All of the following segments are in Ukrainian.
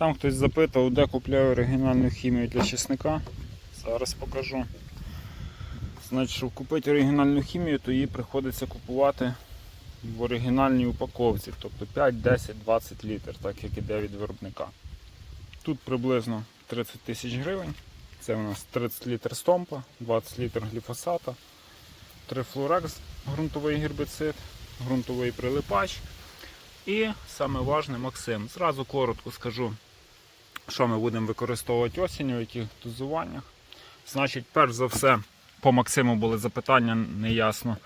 Там хтось запитав, де купляю оригінальну хімію для чесника. Зараз покажу. Значить, щоб купити оригінальну хімію, то її приходиться купувати в оригінальній упаковці, тобто 5, 10, 20 літр, так як іде від виробника. Тут приблизно 30 тисяч гривень. Це у нас 30 літр стомпа, 20 літр гліфосата, трифлорекс, ґрунтовий гербіцид, ґрунтовий прилипач. І саме важне Максим. Зразу коротко скажу, що ми будемо використовувати осінню, в яких дозуваннях. Значить, перш за все, по Максиму були запитання, неясно,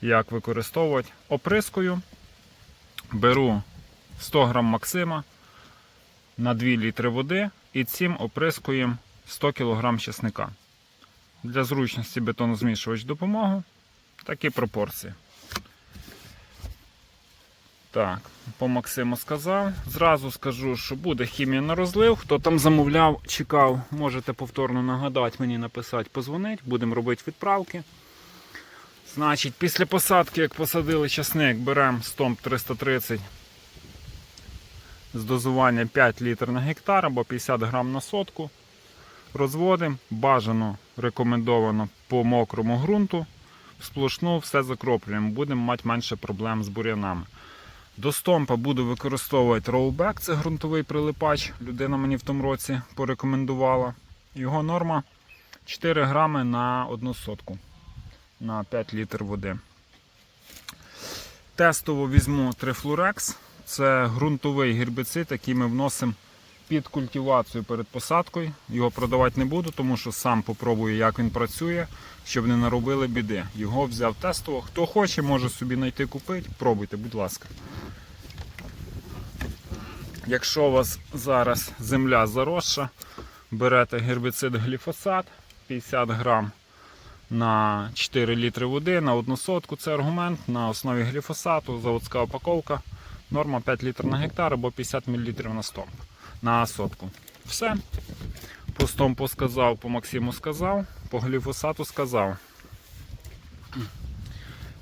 як використовувати. Оприскою беру 100 грам Максима на 2 літри води і цим оприскуємо 100 кг чесника. Для зручності бетонозмішувач допомогу. Такі пропорції. Так, по Максиму сказав. Зразу скажу, що буде хімія на розлив. Хто там замовляв, чекав, можете повторно нагадати мені написати, позвонити, будемо робити відправки. Значить, після посадки, як посадили часник, беремо стомп 330 з дозування 5 літр на гектар або 50 грам на сотку. Розводимо, бажано рекомендовано по мокрому ґрунту. Сплошну все закроплюємо, будемо мати менше проблем з бур'янами. До стомпа буду використовувати роубек, це ґрунтовий прилипач. Людина мені в тому році порекомендувала. Його норма 4 грами на одну сотку на 5 літр води. Тестово візьму трифлурекс. Це ґрунтовий гербіцид, який ми вносимо під культивацію перед посадкою. Його продавати не буду, тому що сам попробую, як він працює, щоб не наробили біди. Його взяв тестово. Хто хоче, може собі знайти купити. Пробуйте, будь ласка. Якщо у вас зараз земля заросша, берете гербіцид гліфосат 50 грам на 4 літри води на одну сотку. Це аргумент на основі гліфосату, заводська упаковка. Норма 5 літрів на гектар або 50 мл на стомп на сотку. Все. По стомпу сказав, по Максиму сказав, по гліфосату сказав.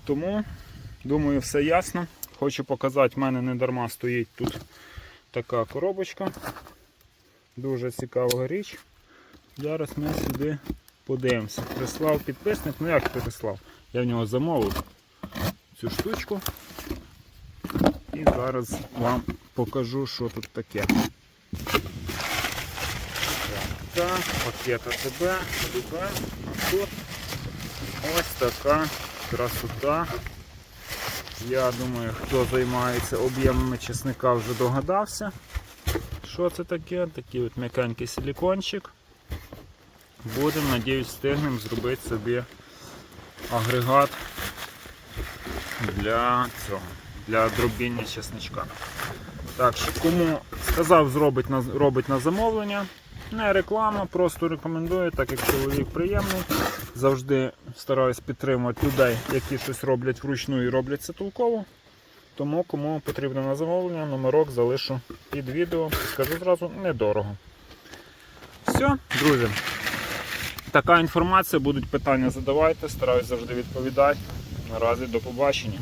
Тому, думаю, все ясно. Хочу показати, в мене не дарма стоїть тут така коробочка. Дуже цікава річ. Зараз ми сюди подивимося. Прислав підписник, ну як прислав? Я в нього замовив цю штучку. І зараз вам покажу, що тут таке. Так, пакет АТБ, АТБ. Тут ось така красота. Я думаю, хто займається об'ємами чесника вже догадався. Що це таке? Такий от м'якенький силікончик. Будемо, надіюсь, встигнемо зробити собі агрегат для цього, для дробіння чесничка. Так що кому сказав, зробить на, робить на замовлення. Не реклама, просто рекомендую, так як чоловік приємний. Завжди стараюсь підтримувати людей, які щось роблять вручну і роблять це толково. Тому кому потрібно на замовлення, номерок залишу під відео. Скажу зразу, недорого. Все, друзі. Така інформація, будуть питання задавайте, стараюсь завжди відповідати. Наразі до побачення.